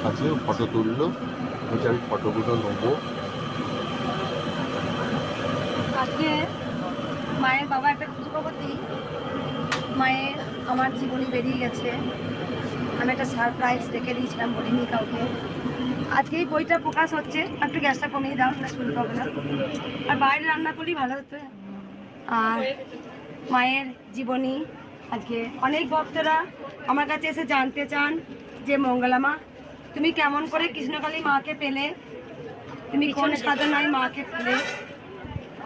সাথে ফটো তুললো বলছে আমি ফটোগুলো নেব। আজকে মায়ের বাবা একটা খুশি খবর দিই। মায়ের আমার জীবনে বেরিয়ে গেছে। আমি একটা সারপ্রাইজ রেখে দিয়েছিলাম বলিনি কাউকে। আজকে এই বইটা প্রকাশ হচ্ছে, একটু গ্যাসটা কমিয়ে দাও, না শুনতে পাবো না। আর বাইরে রান্না করি, ভালো হতো। আর মায়ের জীবনী, আজকে অনেক ভক্তরা আমার কাছে এসে জানতে চান। যে মঙ্গলা মা তুমি কেমন করে কৃষ্ণকালী মাকে পেলে? তুমি কোন সাধনায় মাকে পেলে?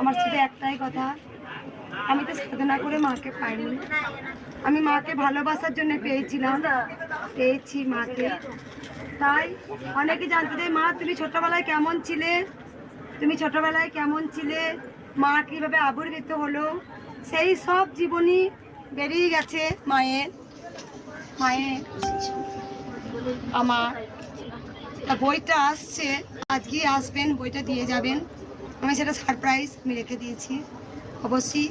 আমার শুধু একটাই কথা আমি তো সাধনা করে মাকে পাইনি। আমি মাকে ভালোবাসার জন্য পেয়েছিলাম পেয়েছি মাকে। তাই অনেকে জানতে চায় মা তুমি ছোটবেলায় কেমন ছিলে? তুমি ছোটবেলায় কেমন ছিলে? মা কীভাবে আবির্ভূত হলো? সেই সব জীবনী বেরিয়ে গেছে মায়ের মায়ের। আমার। বইটা আসছে, আজকেই আসবেন, বইটা দিয়ে যাবেন। আমি সেটা সারপ্রাইজ আমি রেখে দিয়েছি। অবশ্যই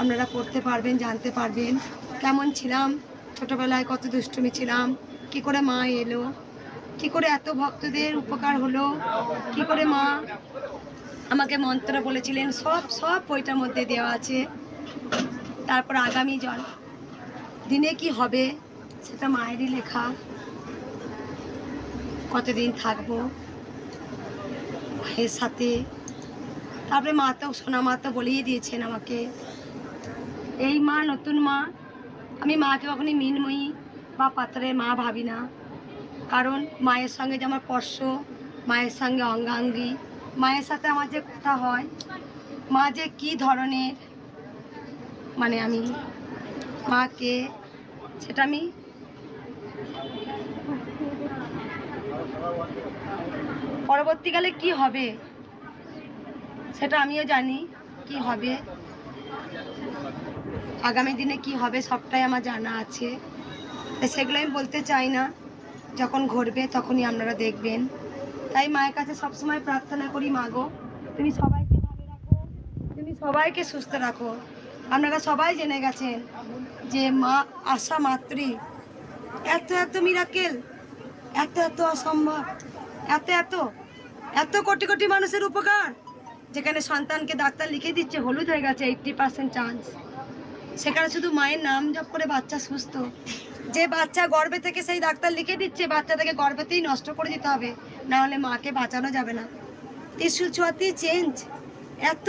আপনারা পড়তে পারবেন, জানতে পারবেন। কেমন ছিলাম, ছোটোবেলায় কত দুষ্টুমি ছিলাম, কি করে মা এলো, কি করে এত ভক্তদের উপকার হলো, কি করে মা আমাকে মন্ত্র বলেছিলেন, সব সব বইটার মধ্যে দেওয়া আছে। তারপর আগামী জন দিনে কি হবে, সেটা মায়েরই লেখা। কতদিন থাকব? ভাইয়ের সাথে। তারপরে মা তো, সোনা মা তো বলেই দিয়েছেন আমাকে। এই মা নতুন মা। আমি মাকে কখনই মিনময়ী বা পাত্রের মা ভাবি না। কারণ মায়ের সঙ্গে যে আমার স্পর্শ, মায়ের সঙ্গে অঙ্গাঙ্গি, মায়ের সাথে আমার যে কথা হয়, মা যে কী ধরনের মানে আমি মাকে, সেটা আমি পরবর্তীকালে কি হবে? সেটা আমিও জানি। কি হবে? আগামী দিনে কি হবে সবটাই আমার জানা আছে। সেগুলো আমি বলতে চাই না। যখন ঘটবে তখনই আপনারা দেখবেন। তাই মায়ের কাছে সবসময় প্রার্থনা করি মাগো তুমি সবাইকে ভালো রাখো। তুমি সবাইকে সুস্থ রাখো। আপনারা সবাই জেনে গেছেন যে মা আশা মাতৃ এত এত মিরাকেল এত এত অসম্ভব। এত এত। এত কোটি কোটি মানুষের উপকার। যেখানে সন্তানকে ডাক্তার লিখে দিচ্ছে, হলুদ হয়ে গেছে এইট্টি পার্সেন্ট চান্স সেখানে শুধু মায়ের নাম জপ করে বাচ্চা সুস্থ। যে বাচ্চা গর্ভে থেকে সেই ডাক্তার লিখে দিচ্ছে, বাচ্চাটাকে গর্ভেতেই নষ্ট করে দিতে হবে। না হলে মাকে বাঁচানো যাবে না। ত্রিশুল ছোঁয়াতেই চেঞ্জ এত